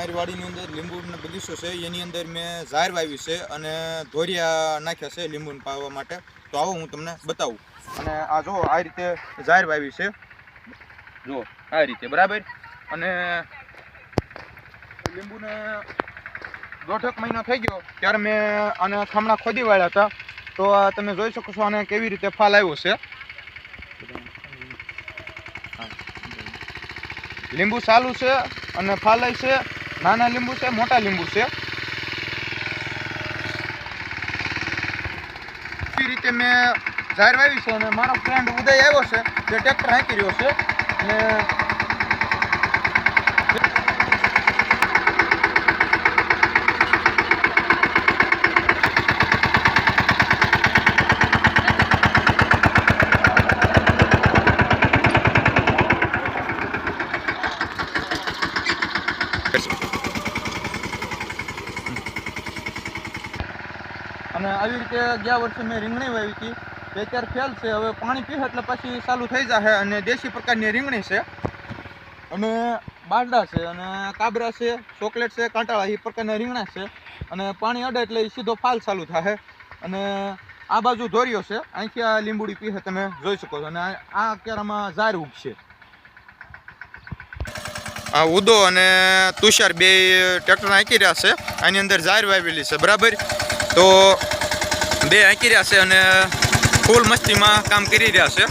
મારી વાડીની અંદર લીંબુનો બગીચો છે, એની અંદર મેં ઝાર વાવી છે અને ધોરિયા નાખ્યા છે લીંબુને પાવા માટે. તો આવો હું તમને બતાવું. અને આ જો, આ રીતે ઝાર વાવી છે. જો, આ રીતે, બરાબર? અને લીંબુને દોઢક મહિનો થઈ ગયો, ત્યારે મેં આને થામણા ખોદી વાળ્યા હતા. તો આ તમે જોઈ શકો છો આને કેવી રીતે ફાલ આવ્યો છે. લીંબુ સારું છે અને ફાલાય છે. નાના લીંબુ છે, મોટા લીંબુ છે. એ રીતે મેં જાહેર વાવી છે અને મારો ફ્રેન્ડ ઉદય આવ્યો છે, જે ટ્રેક્ટર હાંકી રહ્યો છે. અને અને આવી રીતે ગયા વર્ષે મેં રીંગણી વાવી હતી. તે અત્યારે ફેલ છે, હવે પાણી પીશે એટલે પછી ચાલુ થઈ જશે અને દેશી પ્રકારની રીંગણી છે. અને બારડા છે, અને કાબરા છે, ચોકલેટ છે, કાંટાળા, એ પ્રકારના રીંગણા છે. અને પાણી અડે એટલે એ સીધો ફાલ ચાલુ થાય અને આ બાજુ ધોર્યો છે, અહીંથી આ લીંબુડી પીશે તમે જોઈ શકો છો. અને આ- આ કેરામાં ઝાર ઉગશે આ ઉદો અને તુષાર બે ટ્રેક્ટર નાખી રહ્યા છે, આની અંદર ઝાર વાવેલી છે, બરાબર? તો બે હાંકી રહ્યા છે અને ફૂલ મસ્તીમાં કામ કરી રહ્યા છે.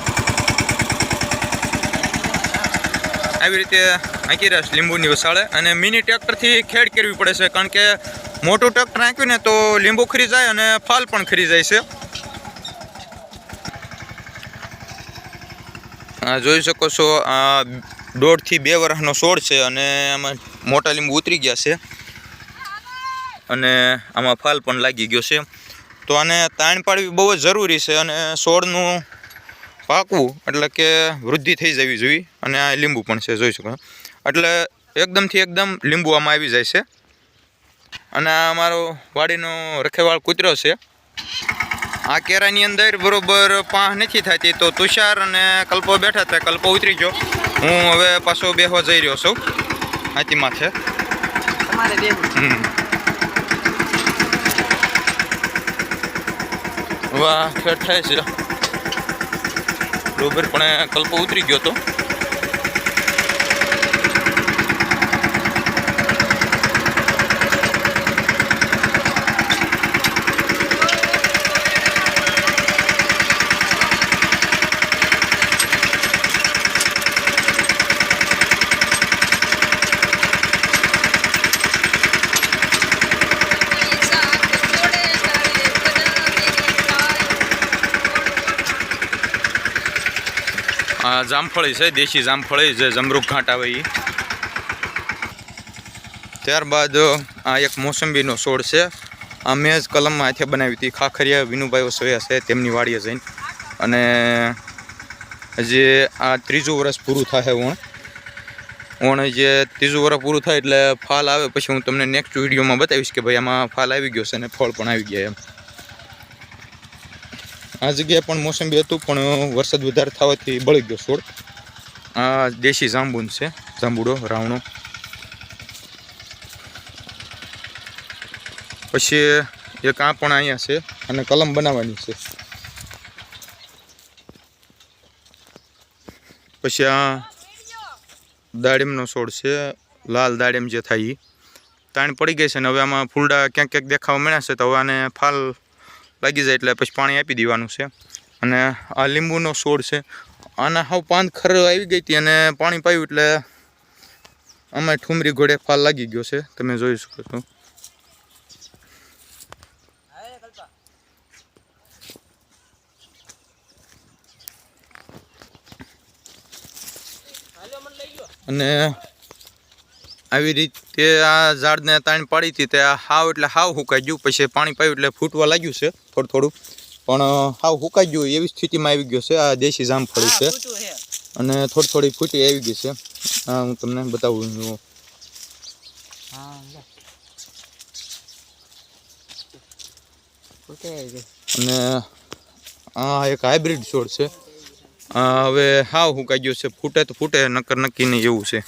આવી રીતે હાંકી રહ્યા છે લીંબુની વસાળે અને મિની ટ્રેક્ટરથી ખેડ કરવી પડે છે કારણ કે મોટું ટ્રેક્ટર આંક્યું ને તો લીંબુ ખરી જાય અને ફાલ પણ ખરી જાય છે. જોઈ શકો છો, આ દોઢથી બે વર્ષનો છોડ છે અને આમાં મોટા લીંબુ ઉતરી ગયા છે. અને આમાં ફાલ પણ લાગી ગયો છે. તો આને તાણ પાડવી બહુ જ જરૂરી છે અને છોડનું પાકવું એટલે કે વૃદ્ધિ થઈ જવી જોઈએ અને આ લીંબુ પણ છે જોઈ શકો એટલે એકદમથી એકદમ લીંબુ આમાં આવી જાય છે. અને આ અમારો વાડીનો રખેવાળ કૂતરો છે. આ કેરાની અંદર બરોબર પાહ નથી થતી તો તુષાર અને કલ્પો બેઠા હતા. કલ્પો ઉતરી ગયો. હું હવે પાછો બેહવા જઈ રહ્યો છું. હાથીમાં છે. હમ. વાહ ખેડ થાય છે. બરોબર પણ કલ્પો ઉતરી ગયો તો? જામફળી છે, દેશી જામફળી જે જમરૂખ ઘાટ આવે એ ત્યારબાદ આ એક મોસંબીનો છોડ છે. આ મેં જ કલમમાં હાથે બનાવી હતી. ખાખરિયા વિનુભાઈ વસોયા છે, તેમની વાડીએ જઈને. અને જે આ ત્રીજું વર્ષ પૂરું થાય ઓણ. ઓણ જે ત્રીજું વર્ષ પૂરું થાય એટલે ફાલ આવે. પછી હું તમને નેક્સ્ટ વિડીયોમાં બતાવીશ કે ભાઈ આમાં ફાલ આવી ગયો છે અને ફળ પણ આવી ગયા એમ. આ જગ્યાએ પણ મોસંબી હતું, પણ વરસાદ વધારે થવાથી બળી ગયો છોડ. આ દેશી જાંબુન છે, જાંબુડો, રાવણો. પછી એક આ પણ અહીંયા છે, અને કલમ બનાવવાની છે. પછી આ દાડમનો છોડ છે, લાલ દાડમ જે થાય એ તાણ પડી ગઈ છે ને હવે આમાં ફૂલડા ક્યાંક ક્યાંક દેખાવા મળ્યા છે, તો હવે આને ફાલ લાગી જાય એટલે પછી પાણી આપી દેવાનું છે. અને આ લીંબુનો છોડ છે. આના હાવ પાંદ ખર આવી ગઈ હતી અને પાણી પાયું એટલે આમાં ઠુમરી ઘોડે ફાલ લાગી ગયો છે. તમે જોઈ શકો છો. અને આવી રીતે આ ઝાડને તાણ પાડી હતી તે હાવ એટલે હાવ હુકાઈ ગયું. પછી પાણી પાયું એટલે ફૂટવા લાગ્યું છે થોડું થોડું. પણ હાવ હુકાઈ ગયું એવી સ્થિતિમાં આવી ગયો છે. આ દેશી જામફળી છે. અને થોડી થોડી ફૂટી આવી ગઈ છે. હા હું તમને બતાવું. છું અને આ એક હાઇબ્રિડ છોડ છે. આ હવે હાવ હુકાઈ ગયો છે. ફૂટે તો ફૂટે નક્કર નક્કી નહીં એવું છે.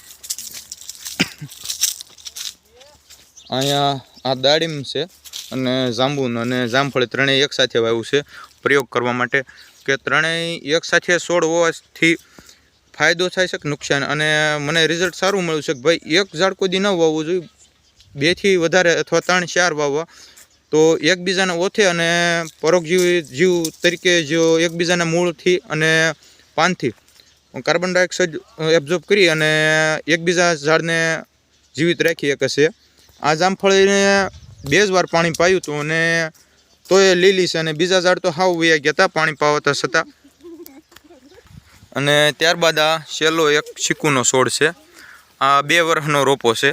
અહીંયા આ દાડીમ છે અને જાંબુન અને જામફળ ત્રણેય એકસાથે વાવ્યું છે. પ્રયોગ કરવા માટે કે ત્રણેય એકસાથે છોડ હોવાથી ફાયદો થાય છે કે નુકસાન? અને મને રિઝલ્ટ સારું મળ્યું છે કે ભાઈ એક ઝાડ કોઈ ન વાવવું જોઈએ. બેથી વધારે અથવા ત્રણ ચાર વાવવા. તો એકબીજાને ઓથે અને પરોપજીવી જીવ તરીકે જો એકબીજાના મૂળથી અને પાનથી કાર્બન ડાયોક્સાઇડ એબ્ઝોર્બ કરી અને એકબીજા ઝાડને જીવિત રાખી શકે છે. આ જામફળીને બે જ વાર પાણી પાયું હતું અને તો એ લીલી છે અને બીજા ઝાડ તો હાવ વયા ગયા હતા પાણી પાવતા છતાં. અને ત્યારબાદ આ છેલ્લો એક ચીકુનો છોડ છે. આ બે વર્ષનો રોપો છે.